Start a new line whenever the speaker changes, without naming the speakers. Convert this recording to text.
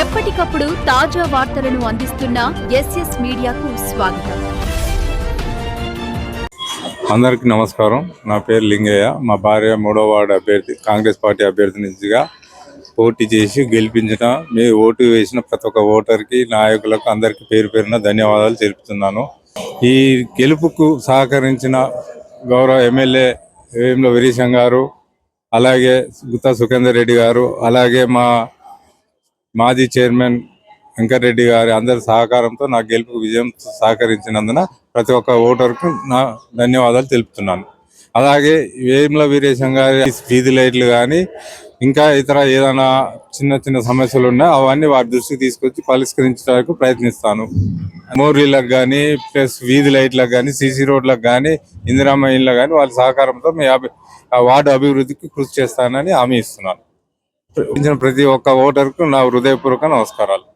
ఎప్పటికప్పుడు తాజా వార్తలను అందిస్తున్న ఎస్ఎస్ మీడియాకు స్వాగతం.
అందరికీ నమస్కారం. నా పేరు లింగయ్య. మా భార్య మూడో వార్డు అభ్యర్థి కాంగ్రెస్ పార్టీ అభ్యర్థి నుంచిగా పోటీ చేసి గెలిపించిన మీ ఓటు వేసిన ప్రతి ఒక్క ఓటర్కి నాయకులకు అందరికీ పేరు పేరున ధన్యవాదాలు తెలుపుతున్నాను. ఈ గెలుపుకు సహకరించిన గౌరవ ఎమ్మెల్యే వేముల వీరేశం గారు అలాగే గుత్తా సుఖేందర్ రెడ్డి గారు అలాగే మా మాజీ చైర్మన్ వెంకటరెడ్డి గారి అందరి సహకారంతో నా గెలుపు విజయం సహకరించినందున ప్రతి ఒక్క ఓటర్కు నా ధన్యవాదాలు తెలుపుతున్నాను. అలాగే వేముల వీరేశం గారి వీధి లైట్లు కానీ ఇంకా ఇతర ఏదైనా చిన్న చిన్న సమస్యలు ఉన్నా అవన్నీ వారి దృష్టికి తీసుకొచ్చి పరిష్కరించడానికి ప్రయత్నిస్తాను. మోరీలకు కానీ ప్లస్ వీధి లైట్లకు కానీ సీసీ రోడ్లకు కానీ ఇందిరామ ఇళ్ళకు కానీ వాళ్ళ సహకారంతో మీ అభి ఆ వార్డు అభివృద్ధికి కృషి చేస్తానని హామీ ఇస్తున్నాను. ప్రతి ఒక్క ఓటర్కు నా హృదయపూర్వక నమస్కారాలు